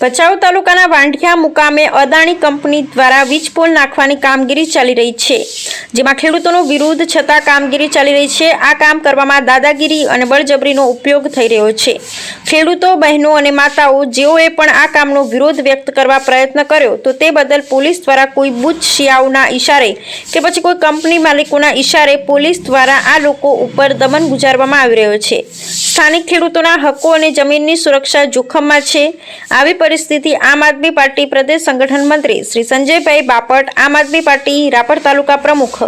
ભચાઉ તાલુકાના વાંઢિયા મુકામે અદાણી કંપની દ્વારા વીજ પોલ નાખવાની કામગીરી ચાલી રહી છે. જેમાં ખેડૂતોનો વિરોધ છતાં કામગીરી ચાલી રહી છે. આ કામ કરવામાં દાદાગીરી અને બળજબરીનો ઉપયોગ થઈ રહ્યો છે. ખેડૂતો, બહેનો અને માતાઓ, જેઓએ પણ આ કામનો વિરોધ વ્યક્ત કરવા પ્રયત્ન કર્યો, તો તે બદલ પોલીસ દ્વારા કોઈ બુચ શિયાઓના ઈશારે કે પછી કોઈ કંપની માલિકોના ઈશારે પોલીસ દ્વારા આ લોકો ઉપર દમન ગુજારવામાં આવી રહ્યો છે. સ્થાનિક ખેડૂતોના હકો અને જમીનની સુરક્ષા જોખમમાં છે. આવી પરિસ્થિતિ આમ આદમી પાર્ટી પ્રદેશ સંગઠન મંત્રી શ્રી સંજયભાઈ બાપટ, આમ આદમી પાર્ટી રાપર તાલુકા પ્રમુખ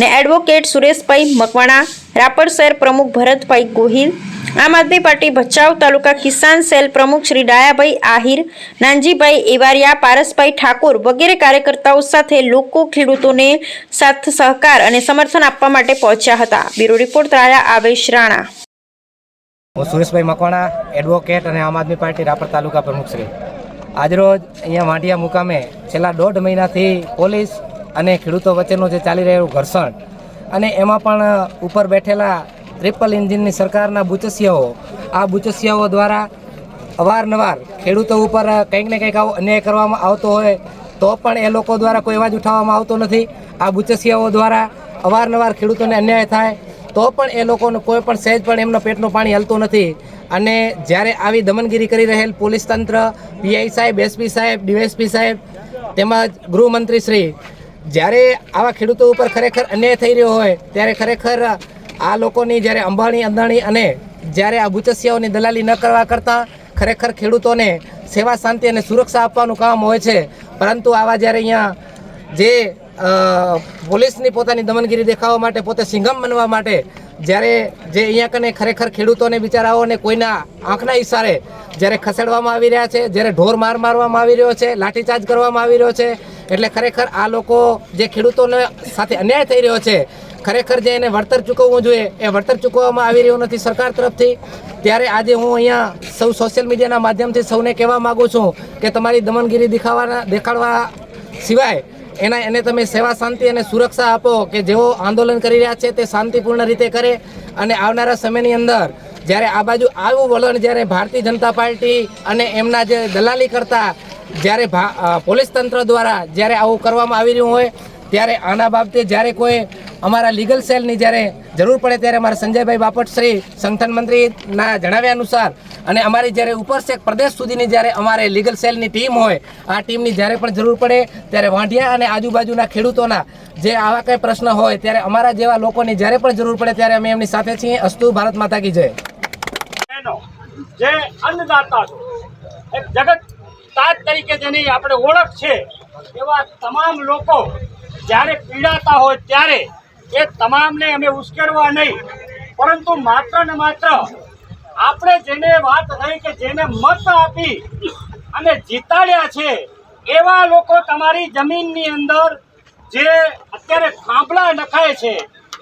ને એડવોકેટ સુરેશભાઈ મકવાણા, રાપર શહેર પ્રમુખ ભરતભાઈ ગોહિલ, આમ આદમી પાર્ટી ભચાઉ તાલુકા કિસાન સેલ પ્રમુખ શ્રી ડાયાભાઈ આહિર, નાનજીભાઈ એવારિયા, પારસભાઈ ઠાકોર વગેરે કાર્યકર્તાઓ સાથે લોકો ખેડૂતોને સાથ સહકાર અને સમર્થન આપવા માટે પહોંચ્યા હતા. બ્યુરો રિપોર્ટ, રાયા આવેશ રાણા. હું સુરેશભાઈ મકવાણા એડવોકેટ અને આમ આદમી પાર્ટી રાપર તાલુકા પ્રમુખ શ્રી. આજરોજ અહીંયા વાંઢિયા મુકામે છેલ્લા દોઢ મહિનાથી પોલીસ અને ખેડૂતો વચ્ચેનું જે ચાલી રહેલું ઘર્ષણ અને એમાં પણ ઉપર બેઠેલા ટ્રિપલ એન્જિનની સરકારના બુચસિયાઓ, આ બુચસિયાઓ દ્વારા અવારનવાર ખેડૂતો ઉપર કંઈક ને કંઈક આવો અન્યાય કરવામાં આવતો હોય તો પણ એ લોકો દ્વારા કોઈ અવાજ ઉઠાવવામાં આવતો નથી. આ બુચસિયાઓ દ્વારા અવારનવાર ખેડૂતોને અન્યાય થાય તો પણ એ લોકોનું કોઈ પણ સહેજ પણ એમના પેટનું પાણી હલતું નથી. અને જ્યારે આવી દમનગીરી કરી રહેલ પોલીસ તંત્ર, પીઆઈ સાહેબ, એસપી સાહેબ ડીએસપી સાહેબ, તેમજ ગૃહમંત્રી શ્રી, જ્યારે આવા ખેડૂતો ઉપર ખરેખર અન્યાય થઈ રહ્યો હોય, ત્યારે ખરેખર આ લોકોની જ્યારે અંબાણી અંદાણી અને જ્યારે આ ભૂચસિયાઓની દલાલી ન કરવા કરતાં ખરેખર ખેડૂતોને સેવા, શાંતિ અને સુરક્ષા આપવાનું કામ હોય છે. પરંતુ આવા જ્યારે અહીંયા જે પોલીસની પોતાની દમનગીરી દેખાવા માટે, પોતે સિંઘમ બનવા માટે, જ્યારે જે અહીંયા કને ખરેખર ખેડૂતોને, બિચારાઓને કોઈના આંખના ઈશારે જ્યારે ખસેડવામાં આવી રહ્યા છે, જ્યારે ઢોર માર મારવામાં આવી રહ્યો છે, લાઠીચાર્જ કરવામાં આવી રહ્યો છે, એટલે ખરેખર આ લોકો જે ખેડૂતોને સાથે અન્યાય થઈ રહ્યો છે, ખરેખર જે એને વળતર ચૂકવવું જોઈએ, એ વળતર ચૂકવવામાં આવી રહ્યું નથી સરકાર તરફથી. ત્યારે આજે હું અહીંયા સૌ સોશિયલ મીડિયાના માધ્યમથી સૌને કહેવા માગું છું કે તમારી દમનગીરી દેખાવાના દેખાડવા સિવાય એના એને તમે સેવા શાંતિ અને સુરક્ષા આપો કે જેઓ આંદોલન કરી રહ્યા છે તે શાંતિપૂર્ણ રીતે કરે અને આવનારા સમયની અંદર જ્યારે આ બાજુ આવું વલણ, જ્યારે ભારતીય જનતા પાર્ટી અને એમના જે દલાલી કરતા, જ્યારે પોલીસ તંત્ર દ્વારા જ્યારે આવું કરવામાં આવી રહ્યું હોય, ત્યારે આના બાબતે જ્યારે કોઈ અમારા લીગલ સેલની જ્યારે જરૂર પડે ત્યારે અમારા સંજયભાઈ બાપટ શ્રી સંગઠન મંત્રીના જણાવ્યા અનુસાર અને અમારી જ્યારે ઉપર છેક પ્રદેશ સુધીની જ્યારે અમારે લીગલ સેલની ટીમ હોય, આ ટીમની જ્યારે પણ જરૂર પડે, ત્યારે વાંઢિયા અને આજુબાજુના ખેડૂતોના જે આવા કંઈ પ્રશ્ન હોય, ત્યારે અમારા જેવા લોકોની જ્યારે પણ જરૂર પડે, ત્યારે અમે એમની સાથે છીએ. અસ્તુ ભારત માતા કી જય. જે અન્નદાતા એક જગત તાજ તરીકે જેની આપણે ઓળખ છે, એવા તમામ લોકો જ્યારે પીડાતા હોય ત્યારે એ તમામને અમે ઉશ્કેરવા નહીં, પરંતુ માત્ર ને માત્ર વાત થઈ કે જેને મત આપી અને જીતાડ્યા છે, એવા લોકો તમારી જમીનની અંદર જે અત્યારે થાંભલા નખાય છે,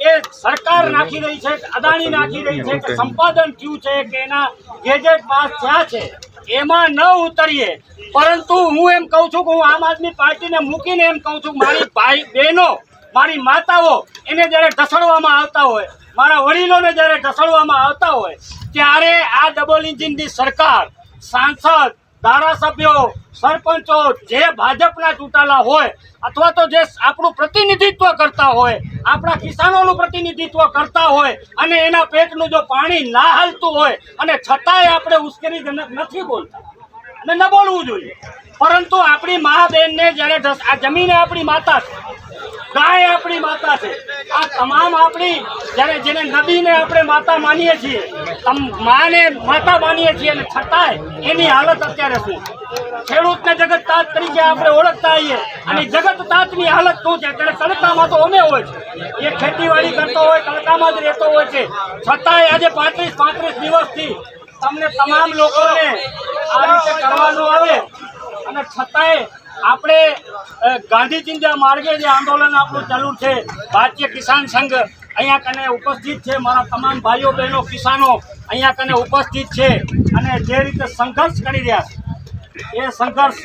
એ સરકાર નાખી રહી છે, અદાણી નાખી રહી છે, કે સંપાદન થયું છે, કે એના ગેજેટ પાસ થયા છે, એમાં ન ઉતરીએ. પરંતુ હું એમ કહું છું કે હું આમ આદમી પાર્ટીને મૂકીને એમ કહું છું મારી ભાઈ બહેનો, મારી માતાઓ એને જ્યારે ઢસડવામાં આવતા હોય મારા વડીલોને જ્યારે ઢસડવામાં આવતા હોય, ત્યારે આ ડબલ ઇન્જિનની સરકાર, સાંસદ, ધારાસભ્યો, સરપંચો જે ભાજપના ચૂંટાયેલા હોય અથવા તો જે આપણું પ્રતિનિધિત્વ કરતા હોય, આપણા કિસાનોનું પ્રતિનિધિત્વ કરતા હોય અને એના પેટનું જો પાણી ના હાલતું હોય અને છતાંય આપણે ઉશ્કેરીજનક નથી બોલતા. અને ન બોલવું જોઈએ. પરંતુ આપણી મા બહેનને જ્યારે આ જમીને આપણી માતા છે ગાય આપણી માતા છે. આ તમામ આપણી જ્યારે જેને નદીને આપણે માતા માનીએ છીએ માને માતા માનીએ છીએ અને છતાંય એની હાલત અત્યારે શું? ખેડૂતને જગત તાત તરીકે આપણે ઓળખતા આવીએ અને જગત તાતની હાલત શું છે? ત્યારે તડકામાં તો અમે હોય છે. એ ખેતીવાડી કરતો હોય તડકામાં જ રહેતો હોય છે. છતાંય આજે પાંત્રીસ પાંત્રીસ દિવસથી તમને તમામ લોકોને આ રીતે કરવાનું આવે. અને છતાંય આપણે ગાંધીજીના માર્ગે જે આંદોલન આપણું ચાલુ છે, ભારતીય કિસાન સંઘ અહીંયા કને ઉપસ્થિત છે, મારા તમામ ભાઈઓ, બહેનો, કિસાનો અહીંયા કને ઉપસ્થિત છે અને જે રીતે સંઘર્ષ કરી રહ્યા છે, એ સંઘર્ષ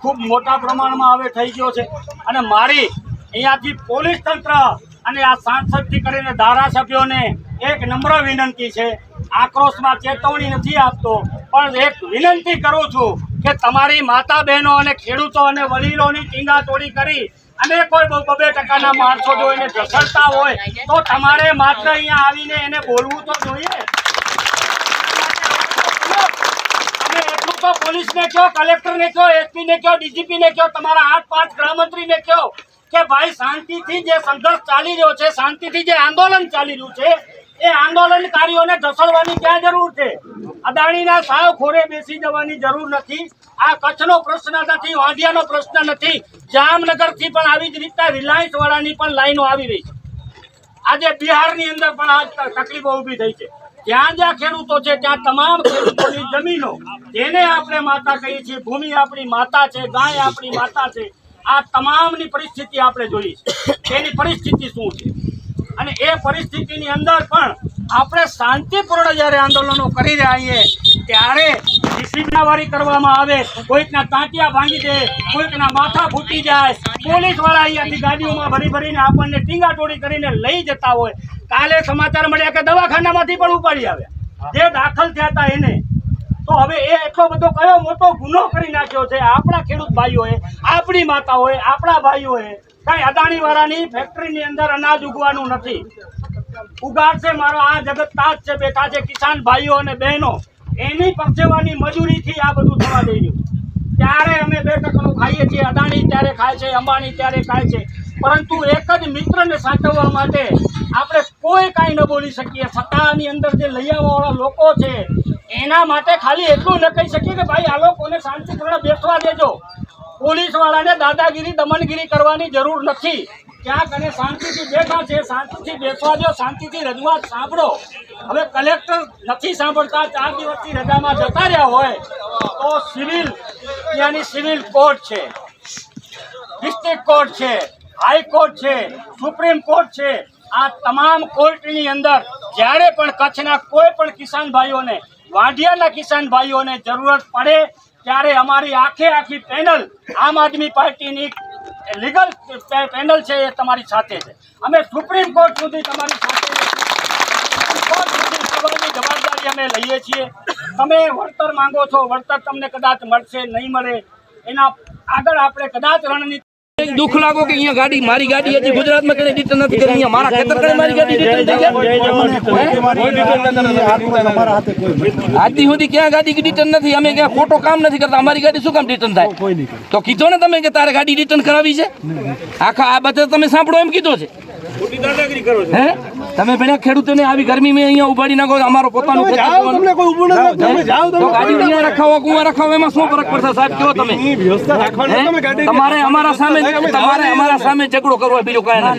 ખૂબ મોટા પ્રમાણમાં હવે થઈ ગયો છે અને મારી અહીંયાથી પોલીસ તંત્ર અને આ સાંસદથી કરીને ધારાસભ્યોને એક નમ્ર વિનંતી છે, આક્રોશમાં ચેતવણી નથી આપતો, પણ એક વિનંતી કરું છું કે તમારી માતા બહેનો અને ખેડૂતો અને વડીલોની ટીંગાટોળી કરી અને કોઈ બબે ટકાના માણસો જો એને ઘસડતા હોય તો તમારે માત્ર અહીંયા આવીને એને બોલવું તો જોઈએ. કહો, તમારા આઠ પાંચ ગૃહમંત્રીને કહો કે ભાઈ શાંતિથી જે સંઘર્ષ ચાલી રહ્યો છે, શાંતિથી જે આંદોલન ચાલી રહ્યું છે એ આંદોલનકારીઓને ઢસડવાની ક્યાં જરૂર છે? અદાણીના સાવ ખોરે બેસી જવાની જરૂર નથી. આ કચ્છનો પ્રશ્ન નથી, વાંધિયાનો પ્રશ્ન નથી. જામનગરથી પણ આવી જ રીતના રિલાયન્સ વાળાની પણ લાઈનો આવી રહી છે. આજે બિહારની અંદર પણ આ તકલીફો ઊભી થઈ છે. જ્યાં જ્યાં ખેડૂતો છે, ત્યાં તમામ ખેડૂતોની જમીનો, જેને આપણે માતા કહીએ છીએ, ભૂમિ આપણી માતા છે, ગાય આપણી માતા છે, આ તમામની પરિસ્થિતિ આપણે જોઈએ છે તેની પરિસ્થિતિ શું છે? અને એ પરિસ્થિતિની અંદર પણ આપણે શાંતિપૂર્ણ જ્યારે આંદોલનો કરી રહ્યા છીએ, ત્યારે ડિસિપ્લિનવારી કરવામાં આવે, કોઈકના તાંટિયા ભાંગી દે, કોઈકના માથા ફૂટી જાય, પોલીસવાળા અહીંયાથી ગાડીઓમાં ભરી ભરીને આપણને ટીંગાટોળી કરીને લઈ જતા હોય. કાલે સમાચાર મળ્યા કે દવાખાનામાંથી પણ ઉપાડી આવ્યા. જે દાખલ થયા હતા એને. તો હવે એ એટલો બધો કયો મોટો ગુનો કરી નાખ્યો છે? આપણા ખેડૂત ભાઈઓએ, આપણી માતાઓએ, આપણા ભાઈઓએ કઈ અદાણી વાળાની ફેક્ટરીની અંદર અનાજ ઉગવાનું નથી. ઉગાડશે મારો આ જગત તાજ છે બેઠા છે કિસાન ભાઈઓ અને બહેનો, એની પરસેવાની મજૂરીથી આ બધું થવા દઈ રહ્યું. ત્યારે અમે બે ટકાનું ખાઈએ છીએ, અદાણી ત્યારે ખાય છે, અંબાણી ત્યારે ખાય છે. પરંતુ એક જ મિત્રને સાચવવા માટે આપણે કોઈ કાંઈ ન બોલી શકીએ. સત્તાની અંદર જે લઈ આવવાવાળા લોકો છે, એના માટે ખાલી એટલું ન કહી શકીએ કે ભાઈ આ લોકોને શાંતિપૂર્ણ બેસવા દેજો. પોલીસ વાળાને દાદાગીરી, દમનગીરી કરવાની જરૂર નથી. ક્યાંક અને શાંતિથી બેઠા છે, શાંતિથી બેસવા દો, શાંતિથી રજૂઆત સાંભળો. હવે કલેક્ટર નથી સાંભળતા, ચાર દિવસથી રજામાં જતા રહ્યા હોય, તો સિવિલ, ત્યાંની સિવિલ કોર્ટ છે. ડિસ્ટ્રિક્ટ કોર્ટ છે, હાઈકોર્ટ છે, સુપ્રીમ કોર્ટ છે. આ તમામ કોર્ટની અંદર જ્યારે પણ કચ્છના કોઈ પણ કિસાન ભાઈઓને, વાઢિયાના કિસાન ભાઈઓને જરૂરત પડે ત્યારે અમારી આખે આખી પેનલ આમ આદમી પાર્ટીની લીગલ પેનલ છે એ તમારી સાથે છે. અમે સુપ્રીમ કોર્ટ સુધી તમારી સાથે જવાબદારી અમે લઈએ છીએ. તમે વળતર માંગો છો, વળતર તમને કદાચ મળશે, નહીં મળે, એના આગળ આપણે કદાચ રણનીતિ દુઃખ લાગો કે અહીંયા ગાડી મારી ગાડી હજી ગુજરાતમાં કઈ રિટર્ન નથી કરી અહીંયા મારા ખેતર કણે મારી ગાડી રિટર્ન થઈ ગયા? આજથી સુધી ક્યાં ગાડી રિટર્ન નથી? અમે ક્યાં ખોટો કામ નથી કરતા. અમારી ગાડી શું કામ રિટર્ન થાય? તો કીધો ને તમે કે તારે ગાડી રિટર્ન કરાવી છે? આખા આ બધા તમે સાંભળો એમ કીધો છે. હે? તમે પેલા ખેડૂતોને આવી ગરમીમાં અહીંયા ઉભાડી નાખો અમારો પોતાનું ખેતર જોવાનું. તો ગાડી અહીંયા રખાવો કુવા રખાવો એમાં શું ફરક પડશે? સાહેબ કયો તમે. હે? તમારે અમારા સામે તમારે અમારા સામે ઝઘડો કરવો બીજો બીજું કાંઈ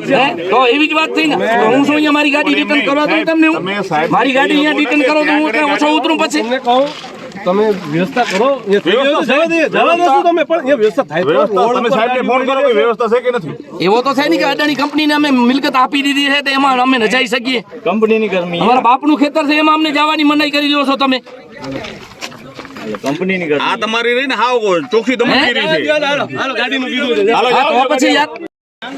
નથી. તો એવી જ વાત થઈ ને. તો હું શું અહીંયા મારી ગાડી રિટર્ન કરવા દઉં તમને હું? મારી ગાડી અહીંયા રિટર્ન કરો તો હું ઓછો ઉતરું પછી. તમને કહું તમે વ્યવસ્થા કરો તમે પણ એ વ્યવસ્થા થાય તમે સાહેબને ફોન કરો કે વ્યવસ્થા છે કે નથી? એવો તો થાય ને કે અદાણી કંપનીને અમે મિલકત આપી દીધી છે તો એમાં અમે ન જઈ શકીએ. કંપનીની ગરમી. અમારા બાપનું ખેતર છે એમાં અમને જવાની મનાઈ કરી દો છો તમે. કંપનીની ગરમી. આ તમારી રહી ને હાવ ચોખ્ખી દમનગીરી છે. હાલો, ગાડીનું કીધું હાલો પછી યાર આ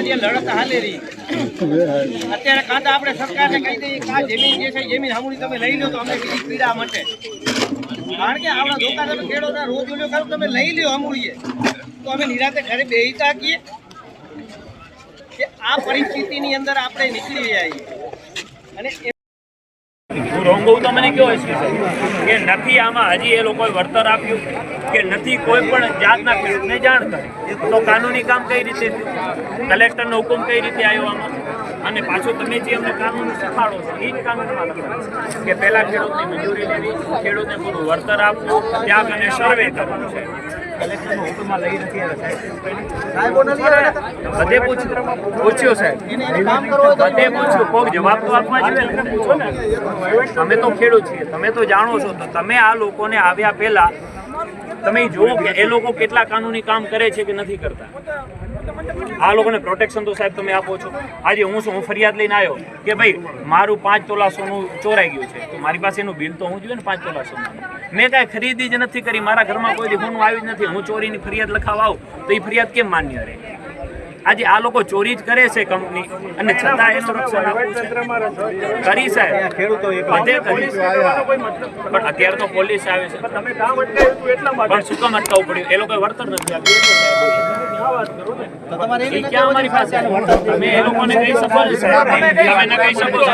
જે લડત લઈ લો તો અમે કે આપણા રોજ તમે લઈ લ્યો અમૂળીએ તો અમે નિરાતે ઘરે બેહીતા કીએ કે આ પરિસ્થિતિની અંદર આપણે નીકળી આવીએ અને એ રોંગ હોઉં તો મને કયો એસપી કે નથી આમાં હજી એ લોકોએ વળતર આપ્યું કે નથી કોઈ પણ જાતના ખેડૂતને જાણ કરી. તો કાનૂની કામ કઈ રીતે કલેક્ટરનો હુકમ કઈ રીતે આવ્યો આમાં? અને પાછું તમે જે અમને કાનૂન શીખવાડો છો એ જ કાનૂનમાં લખેલું કે પહેલાં ખેડૂતની મંજૂરી લેવી, ખેડૂતને પૂરું વળતર આપવું ત્યાં અને સર્વે કરવાનું છે. કલેક્ટરનો તો ખેડૂત છીએ. તમે તો જાણો છો. તો તમે આ લોકોને આવ્યા પહેલા તમે જુઓ કે એ લોકો કેટલા કાનૂની કામ કરે છે કે નથી કરતા. આ લોકોને પ્રોટેક્શન તો સાહેબ તમે આપો છો. આજે હું શું, હું ફરિયાદ લઈને આવ્યો કે ભાઈ, મારું પાંચ તોલા સોનું ચોરાઈ ગયું છે. તો મારી પાસે એનું બિલ તો હું જોઈએ ને, પાંચ તોલા સોનું? મેં કાંઈ ખરીદી જ નથી કરી મારા ઘરમાં કોઈ હું આવી જ નથી. હું ચોરીની ફરિયાદ લખાવા આવું તો એ ફરિયાદ કેમ માન્ય રહે? આજે આ લોકો ચોરી જ કરે છે કંપની અને છતાં એનું રક્ષણ આપવું છે. કરી સાહેબ. બધે કરી. પણ અત્યારે તો પોલીસ આવે છે. પણ શું કામ અટકાવવું પડ્યું? એ લોકો વળતર નથી આપ્યું. એ ક્યાં અમારી પાસે? તમે એ લોકોને કહી શકો છો તમે ન કહી શકો છો.